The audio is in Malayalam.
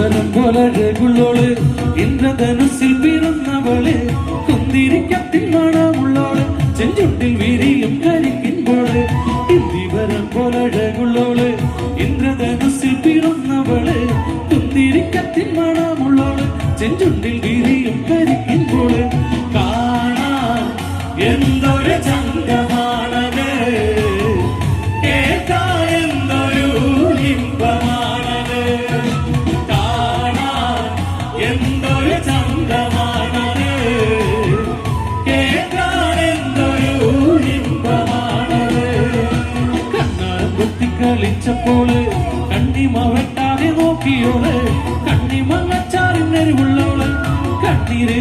ഇന്ദിവരം പോലഴകുള്ളോൾ ഇന്ദ്രധനുസിൽ പിറന്നവൾ കുന്തിരിക്കത്തിൽ മണമുള്ളോൾ ചെഞ്ചുണ്ടിൽ വിരിയും കരിക്കുമ്പോൾ ഇന്ദിവരം പോലഴകുള്ളോൾ ഇന്ദ്രധനുസിൽ പിറന്നവൾ കുന്തിരിക്കത്തിൽ മണമുള്ളോൾ ചെഞ്ചുണ്ടിൽ വിരിയും കളിച്ചപ്പോൾ കണ്ണിമ വെട്ടാതെ നോക്കിയോൾ കണ്ണിമ വെച്ചാറിനരിവുള്ളോൾ കണ്ണീര്